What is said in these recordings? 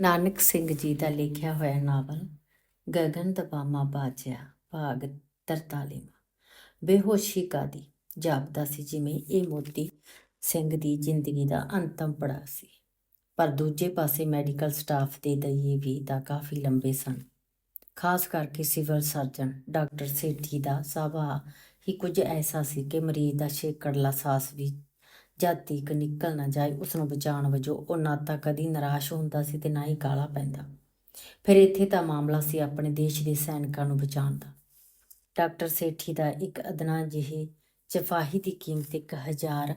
ਨਾਨਕ ਸਿੰਘ ਜੀ ਦਾ ਲਿਖਿਆ ਹੋਇਆ ਨਾਵਲ ਗਗਨ ਦਬਾਮਾ ਬਾਜਿਆ, ਭਾਗ 43 ਬੇਹੋਸ਼ੀ ਕਾਦੀ ਜਾਪਦਾ ਸੀ ਜਿਵੇਂ ਇਹ ਮੋਤੀ ਸਿੰਘ ਦੀ ਜ਼ਿੰਦਗੀ ਦਾ ਅੰਤਮ ਪੜਾਅ ਸੀ। ਪਰ ਦੂਜੇ ਪਾਸੇ ਮੈਡੀਕਲ ਸਟਾਫ ਦੇ ਦਈਏ ਵੀ ਤਾਂ ਕਾਫੀ ਲੰਬੇ ਸਨ। ਖਾਸ ਕਰਕੇ ਸਿਵਲ ਸਰਜਨ ਡਾਕਟਰ ਸੇਠੀ ਦਾ ਸੁਭਾਅ ਹੀ ਕੁਝ ਐਸਾ ਸੀ ਕਿ ਮਰੀਜ਼ ਦਾ ਛੇਕੜਲਾ ਸਾਸ ਵੀ ਜਦ ਤੀਕ ਨਿਕਲ ਨਾ ਜਾਏ ਉਸ ਨੂੰ ਬਚਾਉਣ ਵਜੋਂ ਉਹ ਨਾ ਤਾਂ ਕਦੀ ਨਿਰਾਸ਼ ਹੁੰਦਾ ਸੀ ਤੇ ਨਾ ਹੀ ਕਾਲਾ ਪੈਂਦਾ। ਫਿਰ ਇੱਥੇ ਤਾਂ ਮਾਮਲਾ ਸੀ ਆਪਣੇ ਦੇਸ਼ ਦੇ ਸੈਨਿਕਾਂ ਨੂੰ ਬਚਾਉਣ ਦਾ। ਡਾਕਟਰ ਸੇਠੀ ਦਾ ਇੱਕ ਅਦਨਾ ਜਿਹੇ ਸਿਪਾਹੀ ਦੀ ਕੀਮਤ 1000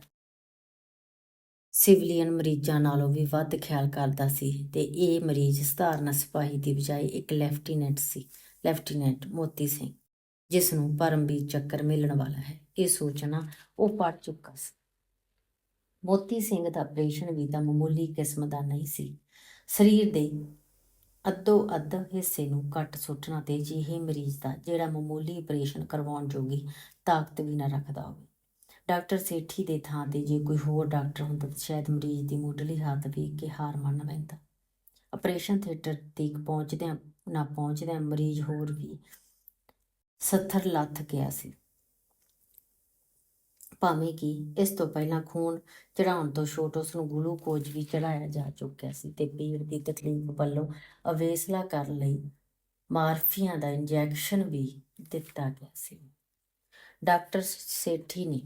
ਸਿਵਲੀਅਨ ਮਰੀਜ਼ਾਂ ਨਾਲੋਂ ਵੀ ਵੱਧ ਖਿਆਲ ਕਰਦਾ ਸੀ ਤੇ ਇਹ ਮਰੀਜ਼ ਸਧਾਰਨ ਸਿਪਾਹੀ ਦੀ ਬਜਾਏ ਇੱਕ ਲੈਫਟੀਨੈਂਟ ਸੀ, ਲੈਫਟੀਨੈਂਟ ਮੋਤੀ ਸਿੰਘ ਜਿਸ ਨੂੰ ਪਰਮਵੀਰ ਚੱਕਰ ਮਿਲਣ ਵਾਲਾ ਹੈ। ਇਹ ਸੂਚਨਾ ਉਹ ਪੜ ਚੁੱਕਾ ਸੀ। ਮੋਤੀ ਸਿੰਘ ਦਾ ਆਪਰੇਸ਼ਨ ਵੀ ਤਾਂ ਮਾਮੂਲੀ ਕਿਸਮ ਦਾ ਨਹੀਂ ਸੀ। ਸਰੀਰ ਦੇ ਅੱਧੋ ਅੱਧ ਹਿੱਸੇ ਨੂੰ ਕੱਟ ਸੁੱਟਣਾ ਤੇ ਜਿਹੇ ਮਰੀਜ਼ ਦਾ ਜਿਹੜਾ ਮਾਮੂਲੀ ਆਪਰੇਸ਼ਨ ਕਰਵਾਉਣ ਜੋਗੀ ਤਾਕਤ ਵੀ ਨਾ ਰੱਖਦਾ ਹੋਵੇ। ਡਾਕਟਰ ਸੇਠੀ ਦੇ ਥਾਂ ਤੇ ਜੇ ਕੋਈ ਹੋਰ ਡਾਕਟਰ ਹੁੰਦਾ ਤਾਂ ਸ਼ਾਇਦ ਮਰੀਜ਼ ਦੀ ਮੁੱਢਲੀ ਹਾਲਤ ਵੇਖ ਕੇ ਹਾਰ ਮੰਨ ਲੈਂਦਾ ਆਪਰੇਸ਼ਨ ਥੀਏਟਰ ਤੀਕ ਪਹੁੰਚਦਿਆਂ ਨਾ ਪਹੁੰਚਦਿਆਂ ਮਰੀਜ਼ ਹੋਰ ਵੀ ਸੱਥਰ ਲੱਥ ਗਿਆ ਸੀ। ਭਾਵੇਂ ਕਿ ਇਸ ਤੋਂ ਪਹਿਲਾਂ ਖੂਨ ਚੜਾਉਣ ਤੋਂ ਛੋਟ ਉਸ ਨੂੰ ਗਲੂਕੋਜ਼ ਵੀ ਚੜਾਇਆ ਜਾ ਚੁੱਕਿਆ ਸੀ ਤੇ ਪੀੜ ਦੀ ਤਕਲੀਫ ਵੱਲੋਂ ਅਵੇਸਲਾ ਕਰਨ ਲਈ ਮਾਰਫੀਆਂ ਦਾ ਇੰਜੈਕਸ਼ਨ ਵੀ ਦਿੱਤਾ ਗਿਆ ਸੀ। ਡਾਕਟਰ ਸੇਠੀ ਨੇ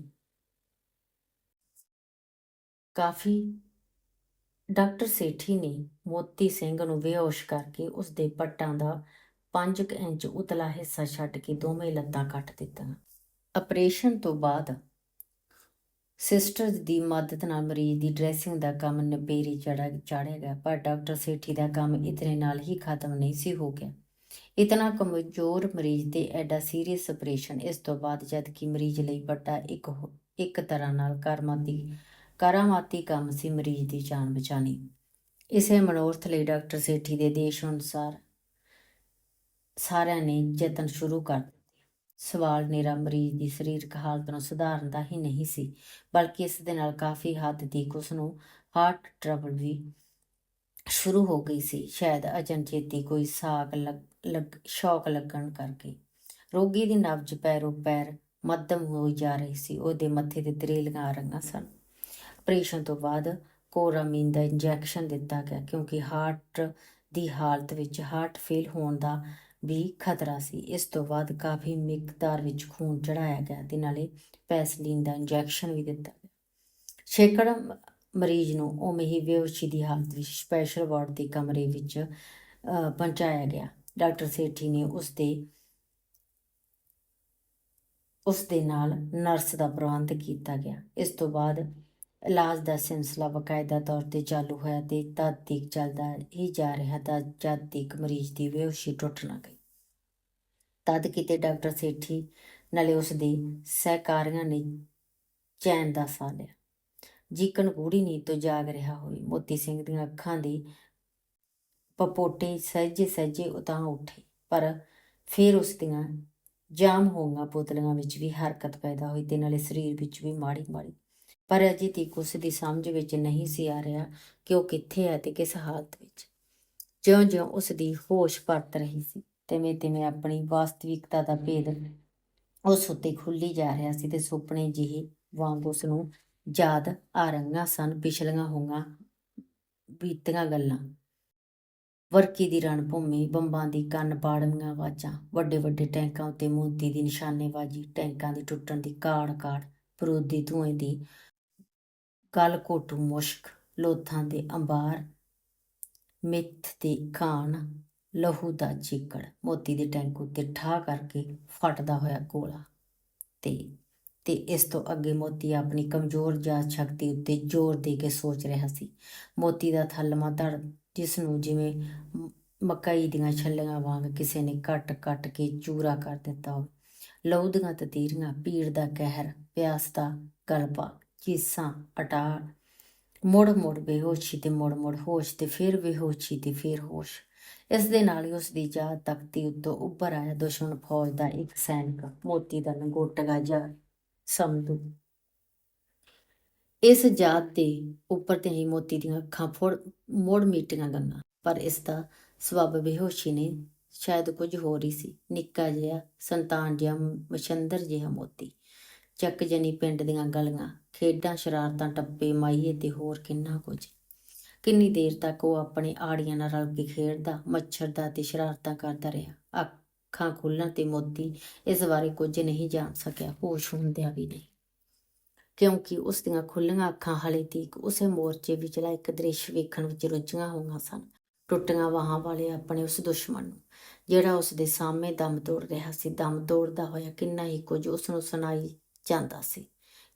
ਕਾਫੀ, ਡਾਕਟਰ ਸੇਠੀ ਨੇ ਮੋਤੀ ਸਿੰਘ ਨੂੰ ਬੇਹੋਸ਼ ਕਰਕੇ ਉਸ ਦੇ ਪੱਟਾਂ ਦਾ 5 ਇੰਚ ਉਤਲਾ ਹਿੱਸਾ ਛੱਡ ਕੇ ਦੋਵੇਂ ਲੱਤਾਂ ਕੱਟ ਦਿੱਤੀਆਂ। ਆਪਰੇਸ਼ਨ ਤੋਂ ਬਾਅਦ ਸਿਸਟਰਸ ਦੀ ਮਦਦ ਨਾਲ ਮਰੀਜ਼ ਦੀ ਡਰੈਸਿੰਗ ਦਾ ਕੰਮ ਨਬੇਰੀ ਚੜਾ ਚਾੜਿਆ ਗਿਆ, ਪਰ ਡਾਕਟਰ ਸੇਠੀ ਦਾ ਕੰਮ ਇਤਨੇ ਨਾਲ ਹੀ ਖਤਮ ਨਹੀਂ ਸੀ ਹੋ ਗਿਆ। ਇਤਨਾ ਕਮਜ਼ੋਰ ਮਰੀਜ਼ ਤੇ ਐਡਾ ਸੀਰੀਅਸ ਆਪਰੇਸ਼ਨ, ਇਸ ਤੋਂ ਬਾਅਦ ਜਦ ਕਿ ਮਰੀਜ਼ ਲਈ ਵੱਡਾ ਇੱਕ ਇੱਕ ਤਰ੍ਹਾਂ ਨਾਲ ਕਰਮਾਤੀ ਕਰਾਮਾਤੀ ਕੰਮ ਸੀ ਮਰੀਜ਼ ਦੀ ਜਾਨ ਬਚਾਣੀ ਇਸੇ ਮਨੋਰਥ ਲਈ ਡਾਕਟਰ ਸੇਠੀ ਦੇ ਦੇਸ਼ ਅਨੁਸਾਰ ਸਾਰਿਆਂ ਨੇ ਯਤਨ ਸ਼ੁਰੂ ਕਰ ਸਵਾਲ ਨਿਰਾ ਮਰੀਜ਼ ਦੀ ਸਰੀਰਕ ਹਾਲਤ ਨੂੰ ਸੁਧਾਰਨ ਦਾ ਹੀ ਨਹੀਂ ਸੀ, ਬਲਕਿ ਇਸ ਦੇ ਨਾਲ ਕਾਫੀ ਹੱਦ ਤੱਕ ਉਸ ਨੂੰ ਹਾਰਟ ਟਰਬਲ ਵੀ ਸ਼ੁਰੂ ਹੋ ਗਈ ਸੀ, ਸ਼ਾਇਦ ਅਚਨਚੇਤੀ ਕੋਈ ਸਾਕ ਲੱਗ ਸ਼ੌਕ ਲੱਗਣ ਕਰਕੇ। ਰੋਗੀ ਦੀ ਨਬਜ ਪੈਰੋ ਪੈਰ ਮੱਧਮ ਹੋਈ ਜਾ ਰਹੀ ਸੀ, ਉਹਦੇ ਮੱਥੇ ਤੇ ਤਰੇਲੀਆਂ ਆ ਰਹੀਆਂ ਸਨ। ਆਪਰੇਸ਼ਨ ਤੋਂ ਬਾਅਦ ਕੋਰਾਮੀਨ ਦਾ ਇੰਜੈਕਸ਼ਨ ਦਿੱਤਾ ਗਿਆ, ਕਿਉਂਕਿ ਹਾਰਟ ਦੀ ਹਾਲਤ ਵਿੱਚ ਹਾਰਟ ਫੇਲ ਹੋਣ ਦਾ ਵੀ ਖਤਰਾ ਸੀ। ਇਸ ਤੋਂ ਬਾਅਦ ਕਾਫੀ ਮਿਕਦਾਰ ਵਿੱਚ ਖੂਨ ਚੜਾਇਆ ਗਿਆ ਤੇ ਨਾਲੇ ਪੈਸਲੀਨ ਦਾ ਇੰਜੈਕਸ਼ਨ ਵੀ ਦਿੱਤਾ ਗਿਆ। ਛੇਕੜ ਮਰੀਜ਼ ਨੂੰ ਉਵੇਂ ਹੀ ਬੇਹੋਸ਼ੀ ਦੀ ਹਾਲਤ ਵਿੱਚ ਸਪੈਸ਼ਲ ਵਾਰਡ ਦੇ ਕਮਰੇ ਵਿੱਚ ਪਹੁੰਚਾਇਆ ਗਿਆ। ਡਾਕਟਰ ਸੇਠੀ ਨੇ ਉਸ ਦੇ ਉਸ ਦੇ ਨਾਲ ਨਰਸ ਦਾ ਪ੍ਰਬੰਧ ਕੀਤਾ ਗਿਆ। ਇਸ ਤੋਂ ਬਾਅਦ ਇਲਾਜ ਦਾ ਸਿਲਸਿਲਾ ਬਕਾਇਦਾ ਤੌਰ ਤੇ ਚਾਲੂ ਹੋਇਆ ਤੇ ਤਦ ਤੱਕ ਚੱਲਦਾ ਹੀ ਜਾ ਰਿਹਾ ਤਾਂ ਜਦ ਤੱਕ ਮਰੀਜ਼ ਦੀ ਬੇਹੋਸ਼ੀ ਟੁੱਟ ਨਾ ਗਈ। ਤਦ ਕਿਤੇ ਡਾਕਟਰ ਸੇਠੀ ਨਾਲੇ ਉਸ ਦੇ ਸਹਿਕਾਰੀਆਂ ਨੇ ਚੈਨ ਦਾ ਸਾਹ ਲਿਆ। ਜੀਕਣ ਗੂੜੀ ਨੀਂਦ ਤੋਂ ਜਾਗ ਰਿਹਾ ਹੋਵੇ ਮੋਤੀ ਸਿੰਘ ਦੀਆਂ ਅੱਖਾਂ ਦੀ ਪਪੋਟੇ ਸਹਿਜੇ ਸਹਿਜੇ ਉਤਾਂ ਉੱਠੇ, ਪਰ ਫਿਰ ਉਸ ਦੀਆਂ ਜਾਮ ਹੋਈਆਂ ਬੋਤਲਾਂ ਵਿੱਚ ਵੀ ਹਰਕਤ ਪੈਦਾ ਹੋਈ ਤੇ ਨਾਲੇ ਸਰੀਰ ਵਿੱਚ ਵੀ ਮਾੜੀ ਮਾੜੀ ਪਰ ਅਜੇ ਤੱਕ ਉਸ ਦੀ ਸਮਝ ਵਿੱਚ ਨਹੀਂ ਸੀ ਆ ਰਿਹਾ ਕਿ ਉਹ ਕਿੱਥੇ ਹੈ ਤੇ ਕਿਸ ਹਾਲਤ ਵਿੱਚ। ਜਿਉਂ-ਜਿਉਂ ਉਸ ਦੀ ਹੋਸ਼ ਪਰਤ ਰਹੀ ਸੀ ਤਿਵੇਂ ਤਿਵੇਂ ਆਪਣੀ ਵਾਸਤਵਿਕਤਾ ਦਾ ਭੇਦ ਉਸ ਉੱਤੇ ਖੁੱਲੀ ਜਾ ਰਿਹਾ ਸੀ ਤੇ ਸੁਪਨੇ ਜਿਹੇ ਵਾਂਗ ਉਸ ਨੂੰ ਯਾਦ ਆ ਰਹੀਆਂ ਸਨ, ਪਿਛਲੀਆਂ ਹੋਈਆਂ ਬੀਤੀਆਂ ਗੱਲਾਂ। ਵਰਕੀ ਦੀ ਰਣ ਭੂਮੀ ਬੰਬਾਂ ਦੀ ਕੰਨ ਪਾੜਵੀਆਂ ਆਵਾਜ਼ਾਂ ਵੱਡੇ ਵੱਡੇ ਟੈਂਕਾਂ ਉੱਤੇ ਮੋਤੀ ਦੀ ਨਿਸ਼ਾਨੇਬਾਜ਼ੀ, ਟੈਂਕਾਂ ਦੀ ਟੁੱਟਣ ਦੀ ਕਾੜ ਕਾੜ ਬਰੂਦੀ ਧੂਏ ਦੀ ਗਲ ਘੋਟੂ ਮੁਸ਼ਕ ਲੋਥਾਂ ਦੇ ਅੰਬਾਰ, ਮਿੱਥ ਦੀ ਖਾਣ ਲਹੂ ਦਾ ਚੀਕੜ ਮੋਤੀ ਦੇ ਟੈਂਕ ਉੱਤੇ ਠਾ ਕਰਕੇ ਫਟਦਾ ਹੋਇਆ ਗੋਲਾ। ਤੇ ਤੇ ਇਸ ਤੋਂ ਅੱਗੇ ਮੋਤੀ ਆਪਣੀ ਕਮਜ਼ੋਰ ਜਾਤ ਸ਼ਕਤੀ ਉੱਤੇ ਜ਼ੋਰ ਦੇ ਕੇ ਸੋਚ ਰਿਹਾ ਸੀ। ਮੋਤੀ ਦਾ ਥਲਮਾ ਧੜ ਜਿਸ ਨੂੰ ਜਿਵੇਂ ਮ- ਮਕਈ ਦੀਆਂ ਛੱਲੀਆਂ ਵਾਂਗ ਕਿਸੇ ਨੇ ਕੱਟ ਕੱਟ ਕੇ ਚੂਰਾ ਕਰ ਦਿੱਤਾ ਲਹੂ ਦੀਆਂ ਤਤੀਰੀਆਂ ਪੀੜ ਦਾ ਕਹਿਰ, ਪਿਆਸ ਦਾ ਗਲਪਾ ਚੀਸਾਂ ਅਟਾਲ ਮੁੜ ਮੁੜ ਬੇਹੋਸ਼ੀ ਤੇ ਮੁੜ ਮੁੜ ਹੋਸ਼ ਤੇ ਫਿਰ ਬੇਹੋਸ਼ੀ ਤੇ ਫਿਰ ਹੋਸ਼। ਇਸ ਦੇ ਨਾਲ ਹੀ ਉਸ ਦੀ ਜਾਤ ਤਖਤੀ ਉੱਤੋਂ ਉੱਭਰ ਆਇਆ। ਦੁਸ਼ਮਣ ਫੌਜ ਦਾ ਇੱਕ ਸੈਨਿਕ ਮੋਤੀ ਦਾ ਲੰਗੋਟਗਾ ਜਾ ਸਮਦੂ। ਇਸ ਜਾਤ ਦੇ ਉੱਪਰ ਤੇ ਹੀ ਮੋਤੀ ਦੀਆਂ ਅੱਖਾਂ ਫੋੜ ਮੋੜ ਮੀਟੀਆਂ ਗੰਗਾ। ਪਰ ਇਸ ਦਾ ਸਬਬ ਬੇਹੋਸ਼ੀ ਨੇ। ਸ਼ਾਇਦ ਕੁਝ ਹੋਰ ਹੀ ਸੀ। ਨਿੱਕਾ ਜਿਹਾ ਸੰਤਾਨ ਜਿਹਾ, ਮਛੰਦਰ ਜਿਹਾ ਮੋਤੀ। ਚੱਕ ਜਨੀ ਪਿੰਡ ਦੀਆਂ ਗਲੀਆਂ। ਖੇਡਾਂ ਸ਼ਰਾਰਤਾਂ ਟੱਪੇ ਮਾਈਏ ਤੇ ਹੋਰ ਕਿੰਨਾ ਕੁਝ। ਕਿੰਨੀ ਦੇਰ ਤੱਕ ਉਹ ਆਪਣੇ ਆੜੀਆਂ ਨਾਲ ਰਲ ਕੇ ਖੇਡਦਾ ਮੱਛਰਦਾ ਤੇ ਸ਼ਰਾਰਤਾਂ ਕਰਦਾ ਰਿਹਾ। ਅੱਖਾਂ ਖੁੱਲਣ ਤੇ ਮੋਤੀ ਇਸ ਬਾਰੇ ਕੁਝ ਨਹੀਂ ਜਾਣ ਸਕਿਆ, ਹੋਸ਼ ਹੁੰਦਿਆਂ ਵੀ ਨਹੀਂ। ਕਿਉਂਕਿ ਉਸ ਦੀਆਂ ਖੁੱਲ੍ਹੀਆਂ ਅੱਖਾਂ ਹਲੇ ਤੀਕ ਉਸੇ ਮੋਰਚੇ ਵਿਚਲਾ ਇੱਕ ਦ੍ਰਿਸ਼ ਵੇਖਣ ਵਿੱਚ ਰੁੱਝੀਆਂ ਹੋਈਆਂ ਸਨ। ਟੁੱਟੀਆਂ ਵਾਹਾਂ ਵਾਲੇ ਆਪਣੇ ਉਸ ਦੁਸ਼ਮਣ ਨੂੰ, ਜਿਹੜਾ ਉਸ ਦੇ ਸਾਹਮਣੇ ਦਮ ਤੋੜ ਰਿਹਾ ਸੀ। ਦਮ ਤੋੜਦਾ ਹੋਇਆ ਕਿੰਨਾ ਹੀ ਕੁਝ ਉਸ ਨੂੰ ਸੁਣਾਈ ਜਾਂਦਾ ਸੀ।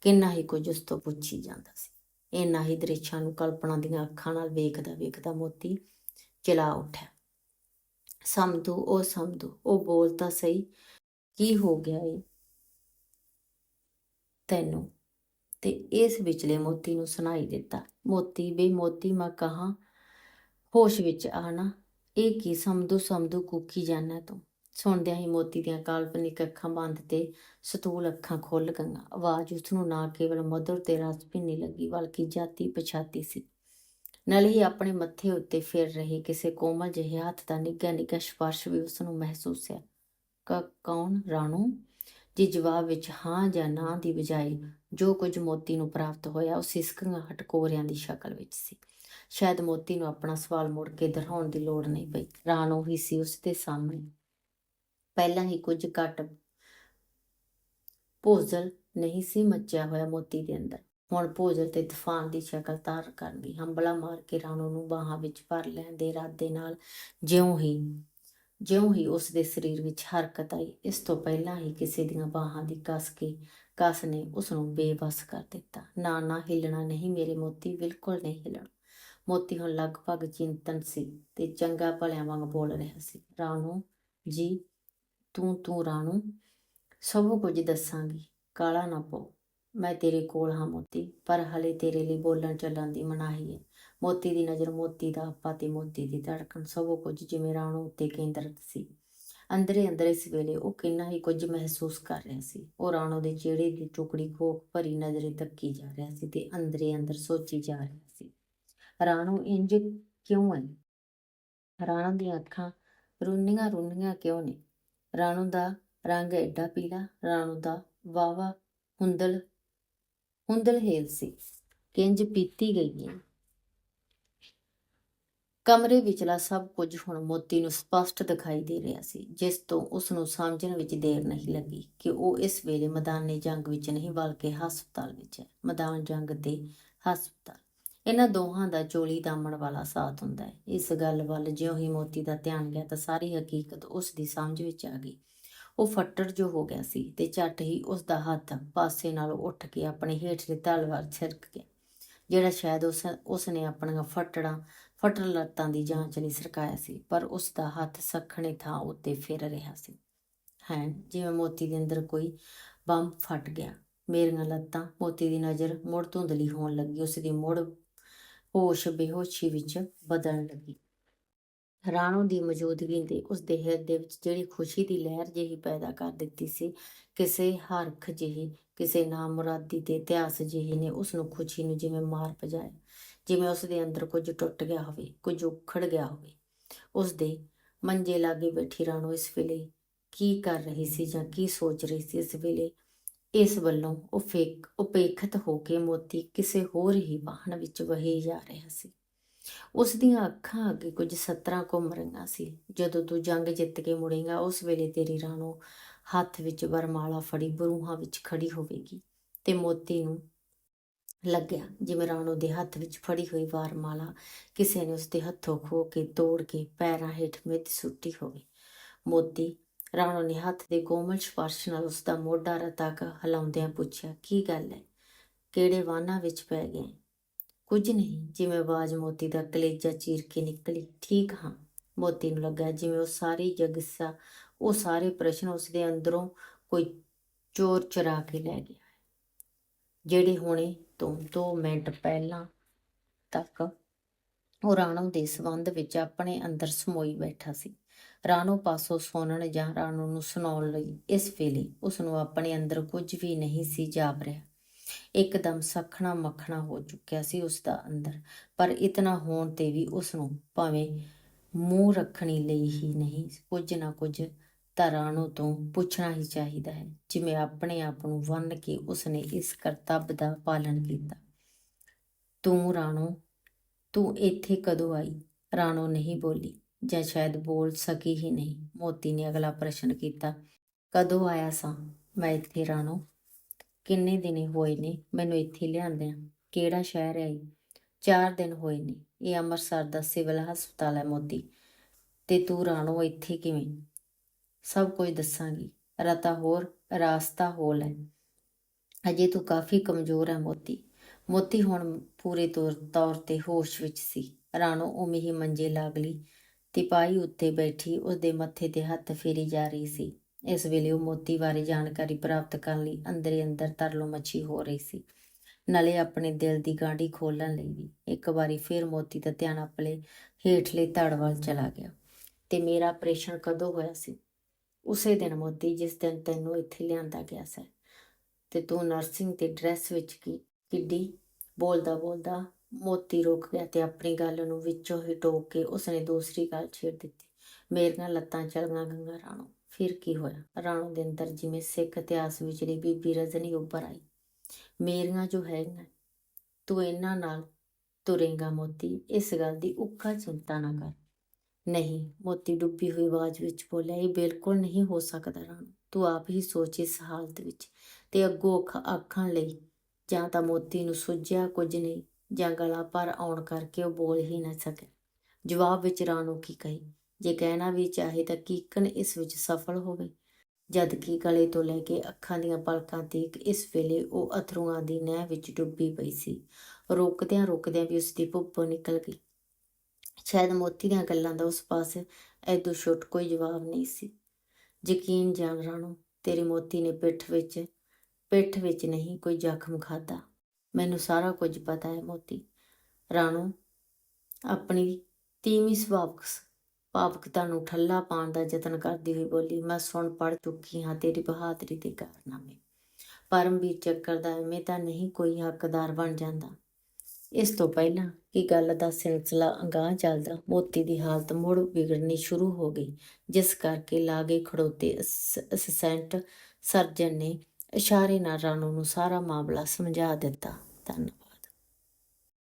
ਕਿੰਨਾ ਹੀ ਕੁਝ ਉਸ ਤੋਂ ਪੁੱਛੀ ਜਾਂਦਾ ਸੀ। ਇਹਨਾਂ ਹੀ ਦ੍ਰਿਸ਼ਾਂ ਨੂੰ ਕਲਪਨਾ ਦੀਆਂ ਅੱਖਾਂ ਨਾਲ ਵੇਖਦਾ ਵੇਖਦਾ ਮੋਤੀ ਚਲਾ ਉੱਠਿਆ। ਸਮਝੂ, ਉਹ ਸਮਝੂ, ਉਹ ਬੋਲ ਤਾਂ ਸਹੀ। ਕੀ ਹੋ ਗਿਆ ਏ? ਤੈਨੂੰ। ਤੇ ਇਸ ਵਿਚਲੇ ਮੋਤੀ ਨੂੰ ਸੁਣਾਈ ਦਿੱਤਾ। ਮੋਤੀ ਬੇ ਮੋਤੀ, ਮੈਂ ਕਹਾ, ਹੋਸ਼ ਵਿੱਚ ਆਣਾ ਇਹ ਕੀ ਸਮਝੂ ਸਮਝੂ, ਕੁੱਕੀ ਜਾਣਾ ਤੂੰ? ਸੁਣਦਿਆਂ ਹੀ ਮੋਤੀ ਦੀਆਂ ਕਾਲਪਨਿਕ ਅੱਖਾਂ ਬੰਦ ਤੇ ਸਤੂਲ ਅੱਖਾਂ ਖੁੱਲ ਗਈਆਂ। ਆਵਾਜ਼ ਉਸ ਨੂੰ ਨਾ ਕੇਵਲ ਮਧੁਰ ਤੇ ਰਸ ਭਿੰਨੀ ਲੱਗੀ, ਬਲਕਿ ਜਾਤੀ ਪਛਾਤੀ ਸੀ। ਨਾਲ ਹੀ ਆਪਣੇ ਮੱਥੇ ਉੱਤੇ ਫਿਰ ਰਹੇ, ਕਿਸੇ ਕੋਮਲ ਜਿਹੇ ਹੱਥ ਦਾ ਨਿੱਘਾ ਨਿੱਘਾ ਸਪਰਸ਼ ਵੀ ਉਸ ਨੂੰ ਮਹਿਸੂਸ ਹੈ ਕ, ਕੌਣ? ਰਾਣੂ? ਜੀ ਜਵਾਬ ਵਿੱਚ, ਹਾਂ ਜਾਂ ਨਾ ਦੀ ਬਜਾਏ ਜੋ ਕੁਝ ਮੋਤੀ ਨੂੰ ਪ੍ਰਾਪਤ ਹੋਇਆ, ਉਹ ਸਿਸਕੀਆਂ ਹਟਕੋਰਿਆਂ ਦੀ ਸ਼ਕਲ ਵਿੱਚ ਸੀ। ਸ਼ਾਇਦ ਮੋਤੀ ਨੂੰ ਆਪਣਾ ਸਵਾਲ ਮੁੜ ਕੇ ਦੁਹਰਾਉਣ ਦੀ ਲੋੜ ਨਹੀਂ ਪਈ। ਰਾਣੋ ਹੀ ਸੀ ਉਸ ਦੇ ਸਾਹਮਣੇ। ਪਹਿਲਾਂ ਹੀ ਕੁਝ ਘੱਟ ਭੋਜਲ ਨਹੀਂ ਸੀ ਮੱਚਿਆ ਹੋਇਆ ਮੋਤੀ ਦੇ ਅੰਦਰ। ਹੁਣ ਭੋਜਲ ਤੇ ਤੂਫਾਨ ਦੀ ਸ਼ਕਲ ਧਾਰ ਕਰ ਗਈ ਹੰਬਲਾ ਮਾਰ ਕੇ ਰਾਣੋ ਨੂੰ ਬਾਹਾਂ ਵਿੱਚ ਭਰ ਲੈਣ ਦੇ ਇਰਾਦੇ ਨਾਲ ਜਿਉਂ ਹੀ ਜਿਉਂ ਹੀ ਉਸ ਦੇ ਸਰੀਰ ਵਿੱਚ ਹਰਕਤ ਆਈ। ਇਸ ਤੋਂ ਪਹਿਲਾਂ ਹੀ ਕਿਸੇ ਦੀਆਂ ਬਾਹਾਂ ਦੀ ਕੱਸ ਕੇ, ਕਸ ਨੇ ਉਸ ਨੂੰ ਬੇਬਸ ਕਰ ਦਿੱਤਾ। ਨਾ ਨਾ ਹਿੱਲਣਾ ਨਹੀਂ ਮੇਰੇ ਮੋਤੀ, ਬਿਲਕੁਲ ਨਹੀਂ ਹਿੱਲਣਾ। ਮੋਤੀ ਹੁਣ ਲਗਭਗ ਚਿੰਤਨ ਸੀ ਤੇ ਚੰਗਾ ਭਲਿਆਂ ਵਾਂਗ ਬੋਲ ਰਿਹਾ ਸੀ। ਰਾਣੋ ਜੀ ਤੂੰ ਤੂੰ ਰਾਣੂ, ਸਭ ਕੁਝ ਦੱਸਾਂਗੀ, ਕਾਲਾ ਨਾ ਪੋ ਮੈਂ ਤੇਰੇ ਕੋਲ ਹਾਂ ਮੋਤੀ, ਪਰ ਹਲੇ ਤੇਰੇ ਲਈ ਬੋਲਣ ਚੱਲਣ ਦੀ ਮਨਾਹੀ ਹੈ। ਮੋਤੀ ਦੀ ਨਜ਼ਰ ਮੋਤੀ ਦਾ ਆਪਾ ਤੇ ਮੋਤੀ ਦੀ ਧੜਕਣ, ਸਭ ਕੁਝ ਜਿਵੇਂ ਰਾਣੂ ਉੱਤੇ ਕੇਂਦਰਿਤ ਸੀ। ਅੰਦਰੇ ਅੰਦਰ ਇਸ ਵੇਲੇ ਉਹ ਕਿੰਨਾ ਹੀ ਕੁਝ ਮਹਿਸੂਸ ਕਰ ਰਿਹਾ ਸੀ। ਉਹ ਰਾਣੋ ਦੇ ਚਿਹਰੇ ਦੀ ਟੁਕੜੀ ਖੋਖ ਭਰੀ ਨਜ਼ਰੇ ਤੱਕੀ ਜਾ ਰਿਹਾ ਸੀ ਤੇ ਅੰਦਰੇ ਅੰਦਰ ਸੋਚੀ ਜਾ ਰਿਹਾ ਸੀ। ਰਾਣੋ ਇੰਜ ਕਿਉਂ ਹੈ? ਰਾਣੋ ਦੀਆਂ ਅੱਖਾਂ ਰੁੰਨੀਆਂ ਰੁੰਨੀਆਂ ਕਿਉਂ ਨੇ? ਰਾਣੂ ਦਾ ਰੰਗ ਐਡਾ ਪੀਲਾ, ਰਾਣੂ ਦਾ ਵਾਵਾ ਹੁੰਦਲ ਹੁੰਦਲ ਹੇਲ ਸੀ। ਕਿੰਜ ਪੀਤੀ ਗਈ ਹੈ ਕਮਰੇ ਵਿਚਲਾ ਸਭ ਕੁਝ ਹੁਣ ਮੋਤੀ ਨੂੰ ਸਪਸ਼ਟ ਦਿਖਾਈ ਦੇ ਰਿਹਾ ਸੀ, ਜਿਸ ਤੋਂ ਉਸ ਨੂੰ ਸਮਝਣ ਵਿੱਚ ਦੇਰ ਨਹੀਂ ਲੱਗੀ ਕਿ ਉਹ ਇਸ ਵੇਲੇ ਮੈਦਾਨੇ ਜੰਗ ਵਿੱਚ ਨਹੀਂ, ਬਲਕਿ ਹਸਪਤਾਲ ਵਿੱਚ ਹੈ। ਮੈਦਾਨ ਜੰਗ ਦੇ ਹਸਪਤਾਲ। ਇਹਨਾਂ ਦੋਹਾਂ ਦਾ ਚੋਲੀ ਦਾਮਣ ਵਾਲਾ ਸਾਥ ਹੁੰਦਾ ਹੈ। ਇਸ ਗੱਲ ਵੱਲ ਜਿਉਂ ਹੀ ਮੋਤੀ ਦਾ ਧਿਆਨ ਗਿਆ ਤਾਂ ਸਾਰੀ ਹਕੀਕਤ ਉਸ ਦੀ ਸਮਝ ਵਿੱਚ ਆ ਗਈ। ਉਹ ਫੱਟੜ ਜੋ ਹੋ ਗਿਆ ਸੀ ਤੇ ਝੱਟ ਹੀ ਉਸ ਦਾ ਹੱਥ ਪਾਸੇ ਨਾਲੋਂ ਉੱਠ ਕੇ ਆਪਣੇ ਹੇਠਲੇ ਤਲ ਵੱਲ ਛਿਰਕ ਗਿਆ, ਜਿਹੜਾ ਸ਼ਾਇਦ ਉਸ ਉਸ ਨੇ ਆਪਣੀਆਂ ਫੱਟੜਾਂ ਫਟਰ ਲੱਤਾਂ ਦੀ ਜਾਂਚ ਨਹੀਂ ਸਰਕਾਇਆ ਸੀ, ਪਰ ਉਸ ਦਾ ਹੱਥ ਸਖਣੇ ਥਾਂ ਉੱਤੇ ਫਿਰ ਰਿਹਾ ਸੀ। ਹੈ, ਜਿਵੇਂ ਮੋਤੀ ਦੇ ਅੰਦਰ ਕੋਈ ਬੰਬ ਫਟ ਗਿਆ। ਮੇਰੀਆਂ ਲੱਤਾਂ, ਮੋਤੀ ਦੀ ਨਜ਼ਰ ਮੁੜ ਧੁੰਦਲੀ ਹੋਣ ਲੱਗੀ ਉਸ ਦੀ ਮੁੜ ਹੋਸ਼ ਬੇਹੋਸ਼ੀ ਵਿੱਚ ਬਦਲਣ ਲੱਗੀ। ਰਾਣੋ ਦੀ ਮੌਜੂਦਗੀ ਨੇ ਉਸ ਦੇ ਹਿਰਦੇ ਵਿੱਚ ਜਿਹੜੀ ਖੁਸ਼ੀ ਦੀ ਲਹਿਰ ਜਿਹੀ ਪੈਦਾ ਕਰ ਦਿੱਤੀ ਸੀ, ਕਿਸੇ ਹਰਖ ਜਿਹੀ, ਕਿਸੇ ਨਾਮੁਰਾਦੀ ਤੇ ਇਤਿਹਾਸ ਜਿਹੀ ਨੇ ਉਸ ਨੂੰ ਖੁਸ਼ੀ ਨੂੰ ਜਿਵੇਂ ਮਾਰ ਪਜਾਇਆ ਜਿਵੇਂ ਉਸ ਦੇ ਅੰਦਰ ਕੁਝ ਟੁੱਟ ਗਿਆ ਹੋਵੇ, ਕੁਝ ਉਖੜ ਗਿਆ ਹੋਵੇ। ਉਸ ਦੇ ਮੰਜੇ ਲਾਗੇ ਬੈਠੀ ਰਾਣੋ ਇਸ ਵੇਲੇ ਕੀ ਕਰ ਰਹੀ ਸੀ ਜਾਂ ਕੀ ਸੋਚ ਰਹੀ ਸੀ ਇਸ ਵੇਲੇ? ਇਸ ਵੱਲੋਂ ਉਪੇਖ ਉਪੇਖਿਤ ਹੋ ਕੇ ਮੋਤੀ ਕਿਸੇ ਹੋਰ ਹੀ ਵਾਹਨ ਵਿੱਚ ਵਹੀ ਜਾ ਰਿਹਾ ਸੀ। ਉਸ ਦੀਆਂ ਅੱਖਾਂ ਅੱਗੇ ਕੁਝ ਸਤਰਾਂ ਘੁੰਮ ਰਹੀਆਂ ਸੀ। ਜਦੋਂ ਤੂੰ ਜੰਗ ਜਿੱਤ ਕੇ ਮੁੜੇਗਾ, ਉਸ ਵੇਲੇ ਤੇਰੀ ਰਾਣੋ ਹੱਥ ਵਿੱਚ ਵਰਮਾਲਾ ਫੜੀ, ਬਰੂਹਾਂ ਵਿੱਚ ਖੜੀ ਹੋਵੇਗੀ ਤੇ ਮੋਤੀ ਨੂੰ ਲੱਗਿਆ ਜਿਵੇਂ ਰਾਣੋ ਦੇ ਹੱਥ ਵਿੱਚ ਫੜੀ ਹੋਈ ਵਾਰਮਾਲਾ ਕਿਸੇ ਨੇ ਉਸ ਦੇ ਹੱਥੋਂ ਖੋ ਕੇ, ਤੋੜ ਕੇ, ਪੈਰਾਂ ਹੇਠ ਮਿੱਧ ਸੁੱਟੀ ਹੋਵੇ। ਮੋਤੀ ਰਾਣੋ ਨੇ ਹੱਥ ਦੇ ਕੋਮਲ ਸਪਰਸ਼ ਨਾਲ ਉਸ ਦਾ ਮੋਢਾ ਰਤਾ ਕੇ ਹਿਲਾਉਂਦਿਆਂ ਪੁੱਛਿਆ, ਕੀ ਗੱਲ ਹੈ ਕਿਹੜੇ ਵਾਹਨਾਂ ਵਿੱਚ ਪੈ ਗਏ ਕੁਝ ਨਹੀਂ, ਜਿਵੇਂ ਆਵਾਜ਼ ਮੋਤੀ ਦਾ ਕਲੇਜਾ ਚੀਰ ਕੇ ਨਿਕਲੀ। ਠੀਕ ਹਾਂ, ਮੋਤੀ ਨੂੰ ਲੱਗਾ, ਜਿਵੇਂ ਉਹ ਸਾਰੀ ਜਗਸਾ ਉਹ ਸਾਰੇ ਪ੍ਰਸ਼ਨ ਉਸ ਦੇ ਅੰਦਰੋਂ ਕੋਈ ਚੋਰ ਚੁਰਾ ਕੇ ਲੈ ਗਿਆ ਜਿਹੜੇ ਹੁਣੇ ਤੋਂ 2 ਮਿੰਟ ਪਹਿਲਾਂ ਤੱਕ ਉਹ ਰਾਣੋ ਦੇ ਸੰਬੰਧ ਵਿੱਚ ਆਪਣੇ ਅੰਦਰ ਸਮੋਈ ਬੈਠਾ ਸੀ। ਰਾਣੋ ਪਾਸੋਂ ਸੁਣਨ ਜਾਂ ਰਾਣੋ ਨੂੰ ਸੁਣਾਉਣ ਲਈ ਇਸ ਵੇਲੇ ਉਸ ਨੂੰ ਆਪਣੇ ਅੰਦਰ ਕੁਝ ਵੀ ਨਹੀਂ ਸੀ ਜਾਪ ਰਿਹਾ। ਇੱਕਦਮ ਸਖਣਾ ਮੱਖਣਾ ਹੋ ਚੁੱਕਿਆ ਸੀ ਉਸ ਦਾ ਅੰਦਰ, ਪਰ ਇਤਨਾ ਹੋਣ ਤੇ ਵੀ ਉਸ ਨੂੰ ਭਾਵੇਂ ਮੂੰਹ ਰੱਖਣੀ ਲਈ ਹੀ ਨਹੀਂ, ਕੁਝ ਨਾ ਕੁਝ ਤਾਂ ਰਾਣੋ ਤੋਂ ਪੁੱਛਣਾ ਹੀ ਚਾਹੀਦਾ ਹੈ, ਜਿਵੇਂ ਆਪਣੇ ਆਪ ਨੂੰ ਵੰਨ ਕੇ ਉਸਨੇ ਇਸ ਕਰਤੱਵ ਦਾ ਪਾਲਣ ਕੀਤਾ। ਤੂੰ ਰਾਣੋ, ਤੂੰ ਇੱਥੇ ਕਦੋਂ ਆਈ? ਰਾਣੋ ਨਹੀਂ ਬੋਲੀ। ਜਾਂ ਸ਼ਾਇਦ ਬੋਲ ਸਕੀ ਹੀ ਨਹੀਂ। ਮੋਤੀ ਨੇ ਅਗਲਾ ਪ੍ਰਸ਼ਨ ਕੀਤਾ, ਕਦੋਂ ਆਇਆ ਸਾਂ ਮੈਂ ਇੱਥੇ ਰਾਣੋ? ਕਿੰਨੇ ਦਿਨ ਹੋਏ ਨੇ ਮੈਨੂੰ ਇੱਥੇ ਲਿਆਂਦਿਆਂ? ਕਿਹੜਾ ਸ਼ਹਿਰ ਹੈ ਇਹ? ਚਾਰ ਦਿਨ ਹੋਏ ਨੇ। ਇਹ ਅੰਮ੍ਰਿਤਸਰ ਦਾ ਸਿਵਲ ਹਸਪਤਾਲ ਹੈ ਮੋਤੀ। ਤੇ ਤੂੰ ਰਾਣੋ ਇੱਥੇ ਕਿਵੇਂ? ਸਭ ਕੁਝ ਦੱਸਾਂਗੀ। ਰਤਾ ਹੋਰ, ਰਾਸਤਾ ਹੋਲ ਹੈ। ਅਜੇ ਤੂੰ ਕਾਫੀ ਕਮਜ਼ੋਰ ਹੈ ਮੋਤੀ। ਮੋਤੀ ਹੁਣ ਪੂਰੇ ਤੌਰ ਤੌਰ ਤੇ ਹੋਸ਼ ਵਿੱਚ ਸੀ। ਰਾਣੋ ਉਵੇਂ ਹੀ ਮੰਜੇ ਲਾਗ ਲਈ। ਤਿਪਾਈ ਉੱਤੇ ਬੈਠੀ ਉਸਦੇ ਮੱਥੇ ਤੇ ਹੱਥ ਫੇਰੀ ਜਾ ਰਹੀ ਸੀ। ਇਸ ਵੇਲੇ ਉਹ ਮੋਤੀ ਬਾਰੇ ਜਾਣਕਾਰੀ ਪ੍ਰਾਪਤ ਕਰਨ ਲਈ ਅੰਦਰੇ ਅੰਦਰ ਤਰਲੋ ਮੱਛੀ ਹੋ ਰਹੀ ਸੀ। ਨਾਲੇ ਆਪਣੇ ਦਿਲ ਦੀ ਗਾਂਢੀ ਖੋਲਣ ਲਈ ਵੀ ਇੱਕ ਵਾਰੀ ਫਿਰ ਮੋਤੀ ਦਾ ਧਿਆਨ ਆਪਣੇ ਹੇਠਲੇ ਧੜ ਵੱਲ ਚਲਾ ਗਿਆ ਤੇ ਮੇਰਾ ਆਪਰੇਸ਼ਨ ਕਦੋਂ ਹੋਇਆ ਸੀ? ਉਸੇ ਦਿਨ ਮੋਤੀ ਜਿਸ ਦਿਨ ਤੈਨੂੰ ਇੱਥੇ ਲਿਆਂਦਾ ਗਿਆ ਸੀ ਤੇ ਤੂੰ ਨਰਸਿੰਗ ਤੇ ਡਰੈਸ ਵਿੱਚ ਕੀ, ਕਿੱਡੀ ਬੋਲਦਾ ਬੋਲਦਾ ਮੋਤੀ ਰੁਕ ਗਿਆ ਤੇ ਆਪਣੀ ਗੱਲ ਨੂੰ ਵਿੱਚੋਂ ਹੀ ਟੋਕ ਕੇ ਉਸਨੇ ਦੂਸਰੀ ਗੱਲ ਛੇੜ ਦਿੱਤੀ। ਮੇਰੀਆਂ ਲੱਤਾਂ ਚਲਗਾਂ ਗੰਗਾ ਰਾਣੋ, ਫਿਰ ਕੀ ਹੋਇਆ? ਰਾਣੋ ਦੇ ਅੰਦਰ ਜਿਵੇਂ ਸਿੱਖ ਇਤਿਹਾਸ ਵਿਚਲੀ ਬੀਬੀ ਰਜਨੀ ਉੱਭਰ ਆਈ। ਮੇਰੀਆਂ ਜੋ ਹੈਗੀਆਂ, ਤੂੰ ਇਹਨਾਂ ਨਾਲ ਤੁਰੇਗਾ ਮੋਤੀ, ਇਸ ਗੱਲ ਦੀ ਉੱਕਾ ਚਿੰਤਾ ਨਾ ਕਰ। ਨਹੀਂ, ਮੋਤੀ ਡੁੱਬੀ ਹੋਈ ਆਵਾਜ਼ ਵਿੱਚ ਬੋਲਿਆ, ਇਹ ਬਿਲਕੁਲ ਨਹੀਂ ਹੋ ਸਕਦਾ ਰਾਣੋ, ਤੂੰ ਆਪ ਹੀ ਸੋਚ ਇਸ ਹਾਲਤ ਵਿੱਚ ਤੇ ਅੱਗੋਂ ਅੱਖ ਆਖਣ ਲਈ ਜਾਂ ਤਾਂ ਮੋਤੀ ਨੂੰ ਸੁੱਝਿਆ ਕੁਝ ਨਹੀਂ ਜਾਂ ਗਲਾ ਪਰ ਆਉਣ ਕਰਕੇ ਉਹ ਬੋਲ ਹੀ ਨਾ ਸਕੇ। ਜਵਾਬ ਵਿੱਚ ਰਾਣੋ ਕੀ ਕਹੀ? ਜੇ ਕਹਿਣਾ ਵੀ ਚਾਹੇ ਤਾਂ ਕੀਕਨ ਇਸ ਵਿੱਚ ਸਫਲ ਹੋਵੇ। ਜਦ ਕਿ ਗਲੇ ਤੋਂ ਲੈ ਕੇ ਅੱਖਾਂ ਦੀਆਂ ਪਲਕਾਂ ਤੀਕ ਇਸ ਵੇਲੇ ਉਹ ਅਥਰੂਆਂ ਦੀ ਨਹਿ ਵਿੱਚ ਡੁੱਬੀ ਪਈ ਸੀ। ਰੋਕਦਿਆਂ ਰੋਕਦਿਆਂ ਵੀ ਉਸ ਦੀ ਭੁੱਬੋ ਨਿਕਲ ਗਈ। ਸ਼ਾਇਦ ਮੋਤੀ ਦੀਆਂ ਗੱਲਾਂ ਦਾ ਉਸ ਪਾਸ ਐਦੂ ਛੁੱਟ ਕੋਈ ਜਵਾਬ ਨਹੀਂ ਸੀ। ਯਕੀਨ ਜਾਣ ਰਾਣੋ, ਤੇਰੀ ਮੋਤੀ ਨੇ ਪਿੱਠ ਵਿੱਚ ਪਿੱਠ ਵਿੱਚ ਨਹੀਂ ਕੋਈ ਜ਼ਖਮ ਖਾਦਾ ਮੈਨੂੰ ਸਾਰਾ ਕੁਝ ਪਤਾ ਹੈ ਮੋਤੀ। ਰਾਣੋ, ਆਪਣੀ ਤੀਵੀਂ ਸੁਭਾਵਕ ਭਾਵਕਤਾ ਨੂੰ ਠੱਲਾ ਪਾਉਣ ਦਾ ਯਤਨ ਕਰਦੀ ਹੋਈ ਬੋਲੀ, ਮੈਂ ਸੁਣ ਪੜ ਚੁੱਕੀ ਹਾਂ ਤੇਰੀ ਬਹਾਦਰੀ ਦੇ ਕਾਰਨਾਮੇ। ਪਰਮਵੀਰ ਚੱਕਰ ਦਾ ਐਵੇਂ ਤਾਂ ਨਹੀਂ ਕੋਈ ਹੱਕਦਾਰ ਬਣ ਜਾਂਦਾ। ਇਸ ਤੋਂ ਪਹਿਲਾਂ ਕਿ ਗੱਲ ਦਾ ਸਿਲਸਿਲਾ ਅਗਾਹ ਚੱਲਦਾ, ਮੋਤੀ ਦੀ ਹਾਲਤ ਮੁੜ ਵਿਗੜਨੀ ਸ਼ੁਰੂ ਹੋ ਗਈ, ਜਿਸ ਕਰਕੇ ਲਾਗੇ ਖੜੋਤੇ ਅਸਿਸਟੈਂਟ ਸਰਜਨ ਨੇ ਇਸ਼ਾਰੇ ਨਾਲ ਰਾਣੋ ਨੂੰ ਸਾਰਾ ਮਾਮਲਾ ਸਮਝਾ ਦਿੱਤਾ। ਧੰਨਵਾਦ